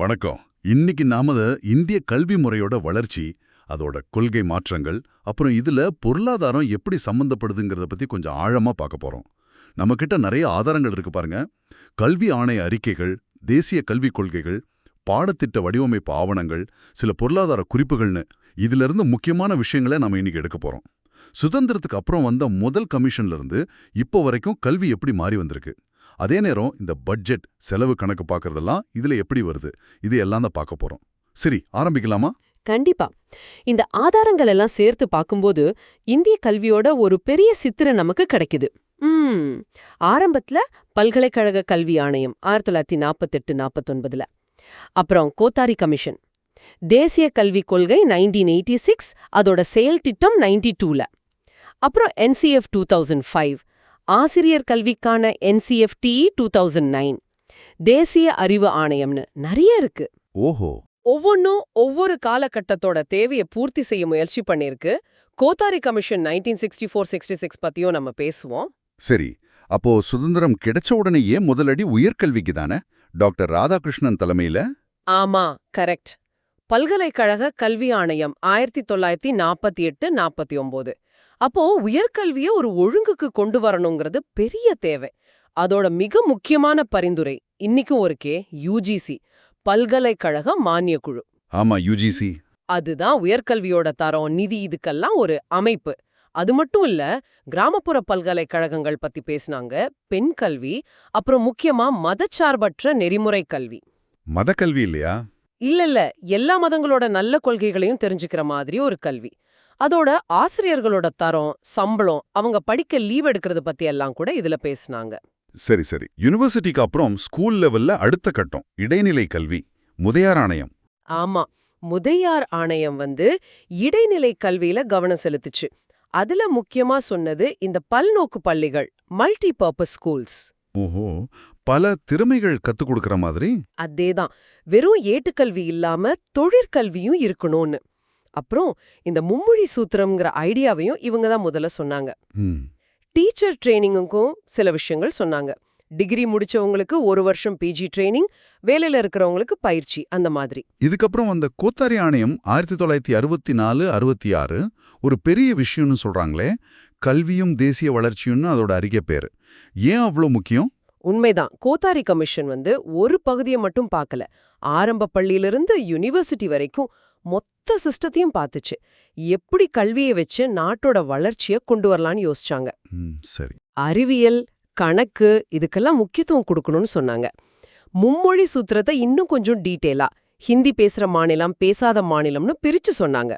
வணக்கம். இன்னைக்கு நாம இந்திய கல்வி முறையோட வளர்ச்சி அதோட கொள்கை மாற்றங்கள் அப்புறம் இதுல பொருளாதாரம் எப்படி சம்பந்தப்படுதுங்கிறத பத்தி கொஞ்சம் ஆழமா பார்க்க போறோம். நம்ம கிட்ட நிறைய ஆதாரங்கள் இருக்கு பாருங்க. கல்வி ஆணைய அறிக்கைகள் தேசிய கல்விக் கொள்கைகள் பாடத்திட்ட வடிவமைப்பு ஆவணங்கள் சில பொருளாதார குறிப்புகள்னு இதுல இருந்து முக்கியமான விஷயங்களை நம்ம இன்னைக்கு எடுக்க போறோம். சுதந்திரத்துக்கு அப்புறம் வந்த முதல் கமிஷன்ல இருந்து இப்போ வரைக்கும் கல்வி எப்படி மாறி வந்திருக்கு? அதே நேரம் இந்த பட்ஜெட் செலவு கணக்கு பார்க்கறதெல்லாம் இதுல எப்படி வருது? இது எல்லாம் தான் பார்க்க போறோம். சரி ஆரம்பிக்கலாமா? கண்டிப்பா. இந்த ஆதாரங்கள் எல்லாம் சேர்த்து பார்க்கும்போது இந்திய கல்வியோட ஒரு பெரிய சித்திரம் நமக்கு கிடைக்குது. ம். ஆரம்பத்துல பல்கலைக்கழக கல்வி ஆணையம் ஆயிரத்தி தொள்ளாயிரத்தி நாற்பத்தெட்டு நாற்பத்தொன்பதுல. அப்புறம் கோத்தாரி கமிஷன். தேசிய கல்விக் கொள்கை நைன்டீன் எயிட்டி சிக்ஸ் அதோட செயல் திட்டம் நைன்டி டூல அப்புறம் என்சிஎஃப் டூ தௌசண்ட் ஃபைவ் ஆசிரியர் கல்விக்கான என்சிஎஃப்டி டூ தௌசண்ட் நைன் தேசிய அறிவு ஆணையம்னு நிறைய இருக்கு. ஓஹோ. ஒவ்வொன்றும் ஒவ்வொரு காலகட்டத்தோட தேவையை பூர்த்தி செய்ய முயற்சி பண்ணிருக்கு Kothari commission nineteen sixty four sixty six பத்தியும் நம்ம பேசுவோம். சரி அப்போ சுதந்திரம் கிடைச்ச உடனேயே முதலடி உயர்கல்விக்கு தானே? டாக்டர் ராதாகிருஷ்ணன் தலைமையில? ஆமா கரெக்ட். பல்கலைக்கழக கல்வி ஆணையம் ஆயிரத்தி தொள்ளாயிரத்தி நாற்பத்தி எட்டு நாற்பத்தி ஒன்பது அப்போ உயர்கல்வியை ஒரு ஒழுங்குக்கு கொண்டு வரணுங்கிறது பெரிய தேவை. அதோட மிக முக்கியமான பரிந்துரை இன்னிக்கும் ஒருக்கே யூஜிசி பல்கலைக்கழக மானியக் குழு ஆமா யுஜிசி அதுதான் உயர்கல்வியோட தரம் நிதி இதுக்கெல்லாம் ஒரு அமைப்பு. அது மட்டும் இல்ல கிராமப்புற பல்கலைக்கழகங்கள் பத்தி பேசுனாங்க பெண் கல்வி அப்புறம் முக்கியமா மதச்சார்பற்ற நெறிமுறை கல்வி. மத கல்வி இல்லையா? இல்ல இல்ல எல்லா மதங்களோட நல்ல கொள்கைகளையும் தெரிஞ்சுக்கிற மாதிரி ஒரு கல்வி. அதோட ஆசிரியர்களோட தரம் சம்பளம் அவங்க படிக்க லீவ் எடுக்கிறது பத்தி எல்லாம் கூட இதுல பேசுனாங்க. சரி சரி. யுனிவர்சிட்டிக்கு அப்புறம் ஸ்கூல் லெவல்ல அடுத்த கட்டம் இடைநிலை கல்வி முதையார் ஆணையம். ஆமா. முதையார் ஆணையம் வந்து இடைநிலை கல்வியில கவனம் செலுத்துச்சு. அதுல முக்கியமா சொன்னது இந்த பல்நோக்கு பள்ளிகள் மல்டி பர்பஸ் ஸ்கூல்ஸ் ஓஹோ. பல திறமைகள் கத்துக் கொடுக்கற மாதிரி? அதேதான். வெறும் ஏட்டுக்கல்வி இல்லாம தொழிற்கல்வியும் இருக்கணும்னு. அப்புறம் இந்த மும்மொழி சூத்திரம்ங்கிற ஐடியாவையும் இவங்க தான் முதல்ல சொன்னாங்க. டீச்சர் ட்ரைனிங்குக்கும் சில விஷயங்கள் சொன்னாங்க. டிகிரி முடிச்சவங்களுக்கு ஒரு வருஷம் பிஜி ட்ரைனிங் வேலையில இருக்கிறவங்களுக்கு பயிற்சி அந்த மாதிரி. இதுக்கப்புறம் அந்த கோத்தாரி ஆணையம் ஆயிரத்தி தொள்ளாயிரத்தி அறுபத்தி நாலு அறுபத்தி ஆறு ஒரு பெரிய விஷயம்னு சொல்றாங்களே கல்வியும் தேசிய வளர்ச்சியும்னு அதோட அறிக்கை பேரு. ஏன் அவ்வளோ முக்கியம்? உண்மைதான். கோத்தாரி கமிஷன் வந்து ஒரு பகுதியை மட்டும் பார்க்கல. ஆரம்ப பள்ளியிலிருந்து யுனிவர்சிட்டி வரைக்கும் மொத்த சிஸ்டத்தையும் பார்த்துச்சு. எப்படி கல்வியை வச்சு நாட்டோட வளர்ச்சியை கொண்டு வரலான்னு யோசிச்சாங்க. அறிவியல் கணக்கு இதுக்கெல்லாம் முக்கியத்துவம் கொடுக்கணும்னு சொன்னாங்க. மும்மொழி சூத்திரத்தை இன்னும் கொஞ்சம் டீட்டெயிலா ஹிந்தி பேசுற மாநிலம் பேசாத மாநிலம்னு பிரிச்சு சொன்னாங்க.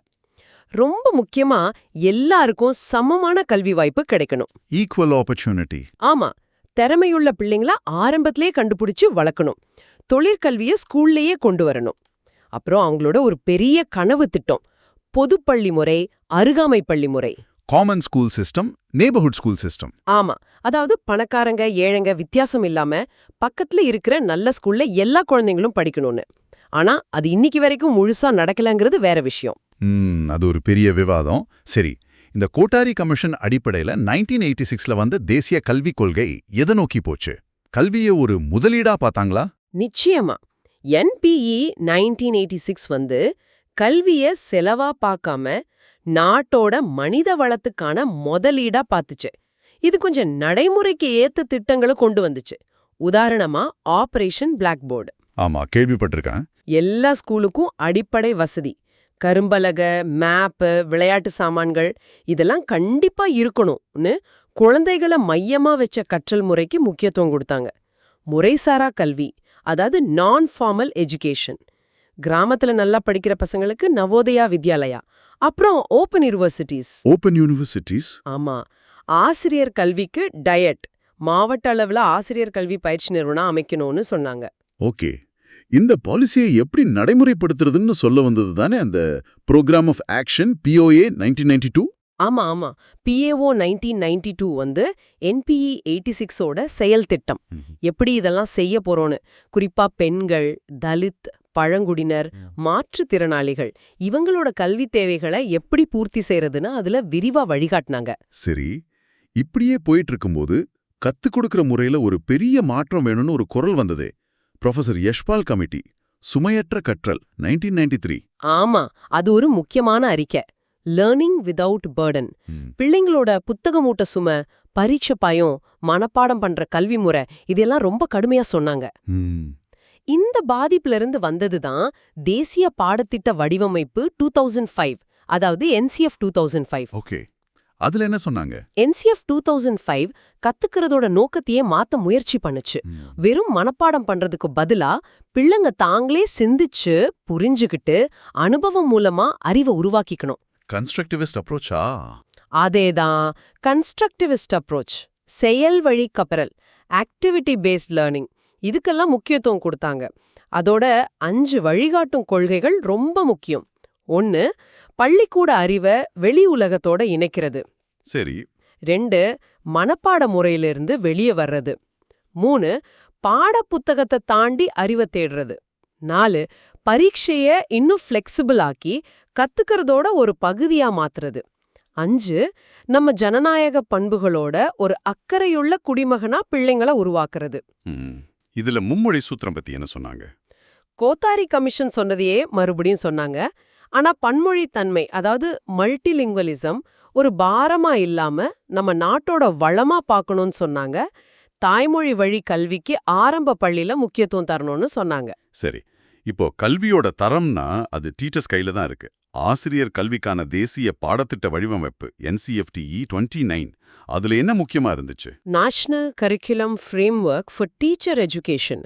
ரொம்ப முக்கியமா எல்லாருக்கும் சமமான கல்வி வாய்ப்பு கிடைக்கணும். ஈக்குவல் ஆப்பர்ச்சுனிட்டி ஆமா திறமையுள்ள பிள்ளைங்கள ஆரம்பத்திலே கண்டுபிடிச்சு வளர்க்கணும். தொழிற்கல்வியை ஸ்கூல்லேயே கொண்டு வரணும். அப்புறம் அவங்களோட ஒரு பெரிய கனவு திட்டம். பொதுப்பள்ளி முறை அருகாமை பள்ளி முறை. காமன் ஸ்கூல் சிஸ்டம் நeighborhood ஸ்கூல் சிஸ்டம் ஆமா. அதாவது பணக்காரங்க ஏழைங்க வித்தியாசம் இல்லாம பக்கத்துல இருக்கிற நல்ல ஸ்கூல்ல எல்லா குழந்தைங்களும் படிக்கணும்னு. ஆனா அது இன்னைக்கு வரைக்கும் முழுசா நடக்கலங்கிறது வேற விஷயம். அது ஒரு பெரிய விவாதம். சரி இந்த கோட்டாரி கமிஷன் அடிப்படையில நைன்டீன் எயிட்டி சிக்ஸ்ல வந்த தேசிய கல்விக் கொள்கை எதை நோக்கி போச்சு? கல்வியை ஒரு முதலீடா பார்த்தாங்களா? நிச்சயமா. என்பிஇ நைன்டீன் எயிட்டி சிக்ஸ் வந்து கல்விய செலவா பார்க்காம நாட்டோட மனித வளத்துக்கான முதலீடா பார்த்துச்சு இது கொஞ்சம் நடைமுறைக்கு ஏத்த திட்டங்களை கொண்டு வந்துச்சு. உதாரணமா ஆபரேஷன் பிளாக் போர்டு ஆமா கேள்விப்பட்டிருக்கேன். எல்லா ஸ்கூலுக்கும் அடிப்படை வசதி. கரும்பலக மேப்பு விளையாட்டு சாமான்கள் இதெல்லாம் கண்டிப்பா இருக்கணும்னு குழந்தைகளை மையமா வச்ச கற்றல் முறைக்கு முக்கியத்துவம் கொடுத்தாங்க. முறைசாரா கல்வி. அதாவது நான் ஃபார்மல் எஜுகேஷன் கிராமத்துல நல்லா படிக்கிற பசங்களுக்கு நவோதயா வித்யாலயா. அப்புறம் ஓப்பன் யூனிவர்சிட்டிஸ் ஓப்பன் யூனிவர்சிட்டிஸ் ஆமா. ஆசிரியர் கல்விக்கு டயட் மாவட்ட அளவுல ஆசிரியர் கல்வி பயிற்சி நிறுவனம் அமைக்கணும்னு சொன்னாங்க. ஓகே. இந்த பாலிசியை எப்படி நடைமுறைப்படுத்துறதுன்னு சொல்ல வந்தது தானே அந்த programme of action POA nineteen ninety two ஆமா ஆமா. பிஏஓ நைன்டீன் நைன்டி டூ வந்து என்பிஇ எயிட்டி சிக்ஸோட செயல் திட்டம். எப்படி இதெல்லாம் செய்ய போறோம்னு குறிப்பா பெண்கள் தலித் பழங்குடியினர் மாற்றுத்திறனாளிகள் இவங்களோட கல்வி தேவைகளை எப்படி பூர்த்தி செய்யறதுன்னு அதுல விரிவா வழிகாட்டினாங்க. சரி. இப்படியே போயிட்டு இருக்கும்போது கத்துக் கொடுக்கிற முறையில ஒரு பெரிய மாற்றம் வேணும்னு ஒரு குரல் வந்ததே. ப்ரொஃபசர் யஷ்பால் கமிட்டி சுமையற்ற கற்றல் 1993 த்ரீ ஆமா அது ஒரு முக்கியமான அறிக்கை. Learning without burden. பிள்ளைங்களோட புத்தகமூட்ட சுமை பரீட்சை பயம் மனப்பாடம் பண்ற கல்வி முறை இதெல்லாம் ரொம்ப கடுமையா சொன்னாங்க. இந்த பாதிப்புல இருந்து வந்ததுதான் தேசிய பாடத்திட்ட வடிவமைப்பு டூ தௌசண்ட் ஃபைவ் அதாவது NCF two thousand five okay. அதுல என்ன சொன்னாங்க? என்சிஎஃப் டூ தௌசண்ட் ஃபைவ் கத்துக்கிறதோட நோக்கத்தையே மாத்த முயற்சி பண்ணுச்சு. வெறும் மனப்பாடம் பண்றதுக்கு பதிலா பிள்ளைங்க தாங்களே சிந்திச்சு புரிஞ்சுகிட்டு அனுபவம் மூலமா அறிவை உருவாக்கிக்கணும். கன்ஸ்ட்ரக்டிவிஸ்ட் அப்ரோச்சா அதேதான். கன்ஸ்ட்ரக்டிவிஸ்ட் அப்ரோச் செயல் வழி கப்பரல் ஆக்டிவிட்டி பேஸ்ட் லேர்னிங் இதுக்கெல்லாம் முக்கியத்துவம் கொடுத்தாங்க. அதோட அஞ்சு வழிகாட்டும் கொள்கைகள் ரொம்ப முக்கியம். ஒன்னு பள்ளிக்கூட அறிவை வெளி உலகத்தோட இணைக்கிறது. சரி. ரெண்டு மனப்பாட முறையிலிருந்து வெளியே வர்றது. மூணு பாடப்புத்தகத்தை தாண்டி அறிவை தேடுறது. நாலு பரீட்சைய இன்னும் ஃப்ளெக்சிபிள் ஆக்கி கத்துக்கிறதோட ஒரு பகுதியா மாத்துறது. அஞ்சு நம்ம ஜனநாயக பண்புகளோட ஒரு அக்கறையுள்ள குடிமகனா பிள்ளைங்களை உருவாக்குறது. இதுல மும்மொழி சூத்திரம் பத்தி என்ன சொன்னாங்க? கோத்தாரி கமிஷன் சொன்னதையே மறுபடியும் சொன்னாங்க. ஆனா பன்மொழி தன்மை அதாவது மல்டிலிங்குவலிசம் ஒரு பாரமா இல்லாம நம்ம நாட்டோட வளமா பார்க்கணும்னு சொன்னாங்க. தாய்மொழி வழி கல்விக்கு ஆரம்ப பள்ளியில முக்கியத்துவம் தரணும்னு சொன்னாங்க. சரி இப்போ கல்வியோட தரம்னா அது டீச்சர்ஸ் கையில தான் இருக்கு. ஆசிரியர் கல்விக்கான தேசிய பாடத்திட்ட வடிவமைப்பு என்சிஎஃப்டிஇ டுவெண்ட்டி நைன் அதுல என்ன முக்கியமா இருந்துச்சு? National curriculum framework for teacher education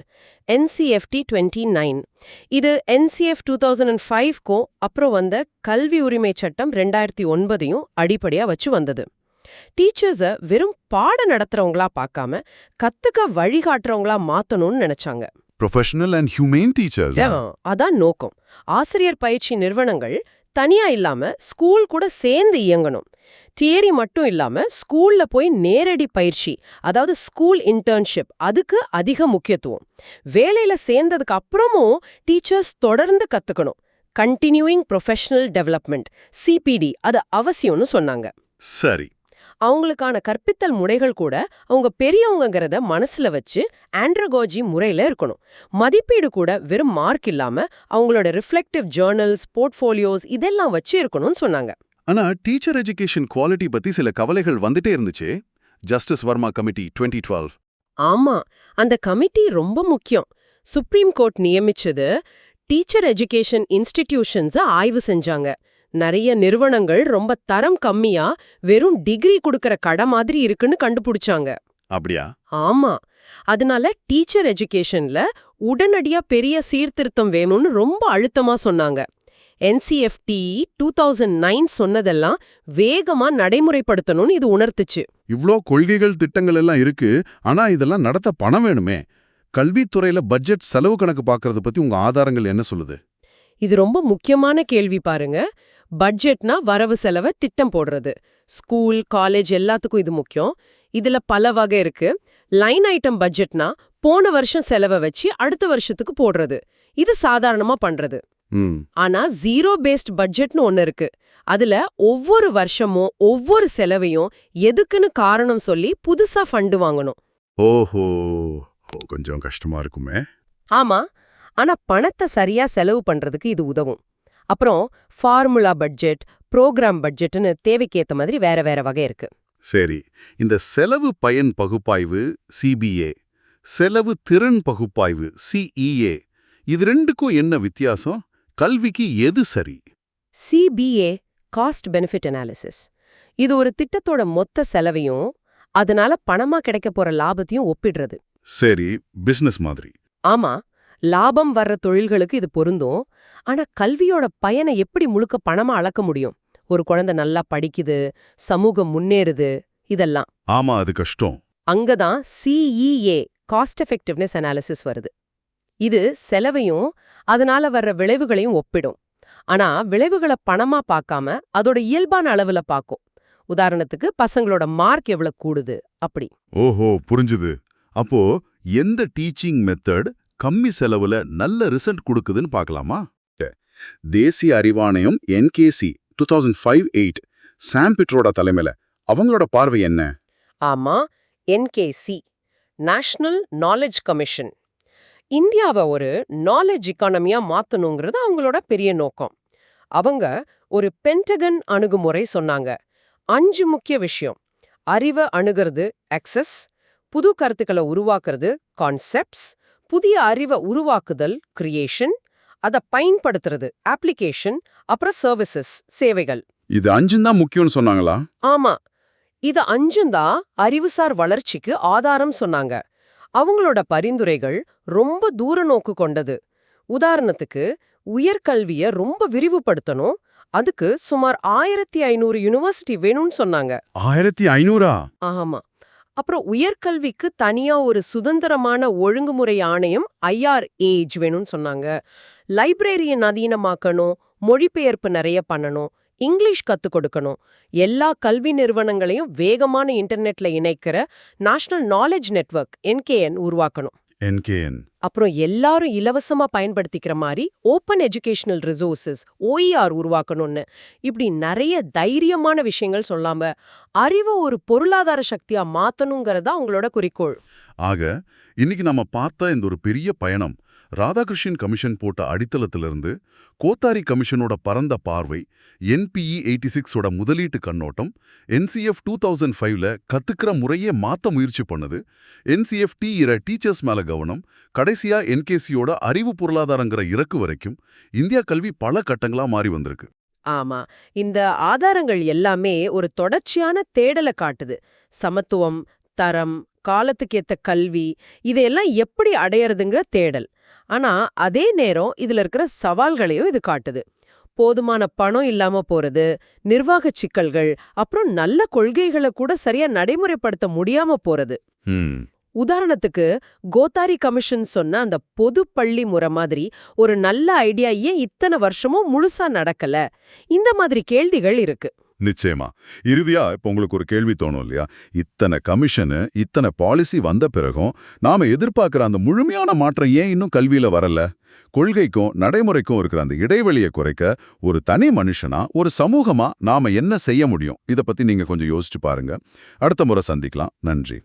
NCFTE twenty nine இது என்சிஎஃப் டூ தௌசண்ட் அண்ட் ஃபைவ்க்கும் அப்புறம் வந்த கல்வி உரிமை சட்டம் ரெண்டாயிரத்தி ஒன்பதையும் அடிப்படையா வச்சு வந்தது. டீச்சர்ஸை வெறும் பாட நடத்துறவங்களா பார்க்காம கத்துக்க வழிகாட்டுறவங்களா மாத்தணும்னு நினைச்சாங்க. ப்ரொஃபஷனல் அண்ட் ஹியூமேன் டீச்சர்ஸ் அதான் நோக்கம். ஆசிரியர் பயிற்சி நிறுவனங்கள் தனியா இல்லாம ஸ்கூல் கூட சேர்ந்து இயங்கணும். தியரி மட்டும் இல்லாம ஸ்கூல்ல போய் நேரடி பயிற்சி அதாவது ஸ்கூல் இன்டர்ன்ஷிப் அதுக்கு அதிக முக்கியத்துவம். வேலையில சேர்ந்ததுக்கு அப்புறமும் டீச்சர்ஸ் தொடர்ந்து கத்துக்கணும். கண்டினியூயிங் ப்ரொஃபஷனல் டெவலப்மெண்ட் சிபிடி அது அவசியம்னு சொன்னாங்க. சரி. அவங்களுக்கான கற்பித்தல் முறைகள் கூட அவங்க பெரியவங்கங்கிறத மனசுல வச்சு ஆண்ட்ரகோஜி முறையில இருக்கணும். மதிப்பீடு கூட வெறும் மார்க் இல்லாம அவங்களோட ரிஃப்ளெக்டிவ் ஜேர்னல்ஸ் போர்ட்ஃபோலியோஸ் இதெல்லாம் வச்சு இருக்கணும்னு சொன்னாங்க. ஆனா டீச்சர் எஜுகேஷன் குவாலிட்டி பத்தி சில கவலைகள் வந்துட்டே இருந்துச்சு. ஜஸ்டிஸ் வர்மா கமிட்டி 2012 டுவெல் ஆமா அந்த கமிட்டி ரொம்ப முக்கியம். சுப்ரீம் கோர்ட் நியமிச்சது டீச்சர் எஜுகேஷன் இன்ஸ்டிடியூஷன்ஸ ஆய்வு செஞ்சாங்க. நிறைய நிறுவனங்கள் ரொம்ப தரம் கம்மியா வெறும் டிகிரி கொடுக்கற கடை மாதிரி இருக்குன்னு கண்டுபிடிச்சாங்க. அப்படியா? ஆமா. அதனால டீச்சர் எஜுகேஷன்ல உடனடியா பெரிய சீர்திருத்தம் வேணும்னு ரொம்ப அழுத்தமா சொன்னாங்க. என்சிஎஃப்டி டூ தௌசண்ட் நைன் சொன்னதெல்லாம் வேகமா நடைமுறைப்படுத்தணும்னு இது உணர்த்துச்சு. இவ்ளோ கொள்கைகள் திட்டங்கள் எல்லாம் இருக்கு. ஆனா இதெல்லாம் நடத்த பணம் வேணுமே. கல்வித்துறையில பட்ஜெட் செலவு கணக்கு பார்க்கறது பத்தி உங்க ஆதாரங்கள் என்ன சொல்லுது? இது ரொம்ப முக்கியமான கேள்வி பாருங்க. பட்ஜெட்னா வரவு செலவை திட்டம் போடுறது. ஸ்கூல் காலேஜ் எல்லாத்துக்கும் இது முக்கியம். இதுல பல வகை இருக்கு. லைன் ஐட்டம் பட்ஜெட்னா போன வருஷம் செலவை வச்சு அடுத்த வருஷத்துக்கு போடுறது. இது சாதாரணமா பண்றது. ஆனா ஜீரோ பேஸ்ட் பட்ஜெட்னு ஒன்னு இருக்கு. அதுல ஒவ்வொரு வருஷமும் ஒவ்வொரு செலவையும் எதுக்குன்னு காரணம் சொல்லி புதுசா ஃபண்டு வாங்கணும். ஓஹோ. கொஞ்சம் கஷ்டமா இருக்குமே. ஆமா. ஆனா பணத்தை சரியா செலவு பண்றதுக்கு இது உதவும். அப்புறம் ஃபார்முலா பட்ஜெட் புரோகிராம் பட்ஜெட்னு தேவைக்கேத்த மாதிரி வேற வேற வகை இருக்கு. சரி. இந்த செலவு பயன் பகுப்பாய்வு சிபிஏ செலவு திறன் பகுப்பாய்வு சிஇஏ இது ரெண்டுக்கும் என்ன வித்தியாசம்? கல்விக்கு எது சரி? சிபிஏ காஸ்ட் பெனிஃபிட் அனாலிசிஸ் இது ஒரு திட்டத்தோட மொத்த செலவையும் அதனால பணமா கிடைக்க போற லாபத்தையும் ஒப்பிடுறது. சரி பிசினஸ் மாதிரி. ஆமா. லாபம் வர்ற தொழில்களுக்கு இது பொருந்தும். ஆனா கல்வியோட பயனை எப்படி முழுக்க பணமா அளக்க முடியும்? ஒரு குழந்தை நல்லா படிக்குது சமூகம் முன்னேறுது இதெல்லாம். ஆமா அது கஷ்டம். அங்கதான் சிஇஏ காஸ்ட் எஃபெக்டிவ்னஸ் அனாலிசிஸ் வருது. இது செலவையும் அதனால வர்ற விளைவுகளையும் ஒப்பிடும். ஆனா விளைவுகளை பணமா பார்க்காம அதோட இயல்பான அளவுல பார்க்கும். உதாரணத்துக்கு பசங்களோட மார்க் எவ்வளவு கூடுது அப்படி. ஓஹோ புரிஞ்சுது. அப்போ எந்த டீச்சிங் மெத்தட் கம்மி செலவுல நல்ல ரிசல்ட் கொடுக்குதுன்னு பார்க்கலாமா? தேசிய அறிவாணையம் NKC two thousand five eight சாம்பிட்ரோட தலைமையில அவங்களோட பார்வை என்ன? ஆமா என்கேசி நேஷனல் நாலேஜ் கமிஷன் இந்தியாவை ஒரு நாலேஜ் இக்கானமியா மாத்தணுங்கிறது அவங்களோட பெரிய நோக்கம். அவங்க ஒரு பென்டகன் அணுகுமுறை சொன்னாங்க. அஞ்சு முக்கிய விஷயம். அறிவை அணுகிறது அக்சஸ் புது கருத்துக்களை உருவாக்குறது கான்செப்ட்ஸ் புதிய அறிவை உருவாக்குதல் கிரியேஷன் அதை பயன்படுத்துறது அப்ளிகேஷன் அப்புறம் சர்வீசஸ் சேவைகள். இது அஞ்சும் தான் முக்கியம்னு சொன்னாங்களா? ஆமா. இது அஞ்சும் தான் அறிவுசார் வளர்ச்சிக்கு ஆதாரம் சொன்னாங்க. அவங்களோட பரிந்துரைகள் ரொம்ப தூர நோக்கு கொண்டது. உதாரணத்துக்கு உயர்கல்விய ரொம்ப விரிவுபடுத்தணும் அதுக்கு சுமார் ஆயிரத்தி ஐநூறு யூனிவர்சிட்டி வேணும்னு சொன்னாங்க. ஆயிரத்தி ஐநூறா? ஆமா. அப்புறம் உயர்கல்விக்கு தனியா ஒரு சுதந்திரமான ஒழுங்குமுறை ஆணையம் ஐஆர் ஏஜ் வேணும்னு சொன்னாங்க. லைப்ரரியை நவீனமாக்கணும் மொழிபெயர்ப்பு நிறைய பண்ணணும் இங்கிலீஷ் கத்துக் கொடுக்கணும். எல்லா கல்வி நிறுவனங்களையும் வேகமான இன்டர்நெட்ல இணைக்கிற நேஷனல் நாலேஜ் நெட்வொர்க் என்கேஎன் உருவாக்கணும். என்கேஎன் அப்புறம் எல்லாரும் இலவசமா பயன்படுத்திக்கிற மாதிரி ஓப்பன் எஜுகேஷனல் ரிசோர்சஸ் ஓஇஆர் உருவாக்கணும்னு. இப்படி நிறைய தைரியமான விஷயங்கள் சொல்லாம அறிவை ஒரு பொருளாதார சக்தியா மாத்தணுங்கிறதா உங்களோட குறிக்கோள். ஆக இன்னைக்கு நம்ம பார்த்த இந்த ஒரு பெரிய பயணம் ராதாகிருஷ்ணன் கமிஷன் போட்ட அடித்தளத்திலிருந்து கோத்தாரி கமிஷனோட பரந்த பார்வை என்பிஇ எயிட்டி சிக்ஸோட முதலீட்டு கண்ணோட்டம் என்சிஎஃப் டூ தௌசண்ட் ஃபைவ்ல கத்துக்கிற முறையே மாத்த முயற்சி பண்ணுது என்சிஎஃப் டி இர டீச்சர்ஸ் மேல கவனம் கடைசியா என்கேசியோட அறிவு பொருளாதாரங்கிற இறக்கு வரைக்கும் இந்தியா கல்வி பல கட்டங்களா மாறி வந்திருக்கு. ஆமா. இந்த ஆதாரங்கள் எல்லாமே ஒரு தொடர்ச்சியான தேடலை காட்டுது. சமத்துவம் தரம் காலத்துக்கேத்த கல்வி இதையெல்லாம் எப்படி அடையறதுங்கிற தேடல். ஆனா அதே நேரம் இதுல இருக்கிற சவால்களையும் இது காட்டுது. போதுமான பணம் இல்லாம போறது நிர்வாகச் சிக்கல்கள் அப்புறம் நல்ல கொள்கைகளை கூட சரியா நடைமுறைப்படுத்த முடியாம போறது. ம். உதாரணத்துக்கு கோத்தாரி கமிஷன் சொன்ன அந்த பொது பள்ளி முறை மாதிரி ஒரு நல்ல ஐடியா ஏன் இத்தனை வருஷமும் முழுசா நடக்கல? இந்த மாதிரி கேள்விகள் இருக்கு. நிச்சயமா. இறுதியா இப்ப உங்களுக்கு ஒரு கேள்வி தோணும் இல்லையா? இத்தனை கமிஷனு இத்தனை பாலிசி வந்த பிறகும் நாம எதிர்பார்க்கிற அந்த முழுமையான மாற்றம் ஏன் இன்னும் கல்வியில வரல? கொள்கைக்கும் நடைமுறைக்கும் இருக்கிற அந்த இடைவெளியை குறைக்க ஒரு தனி மனுஷனா ஒரு சமூகமா நாம என்ன செய்ய முடியும்? இத பத்தி நீங்க கொஞ்சம் யோசிச்சு பாருங்க. அடுத்த முறை சந்திக்கலாம். நன்றி.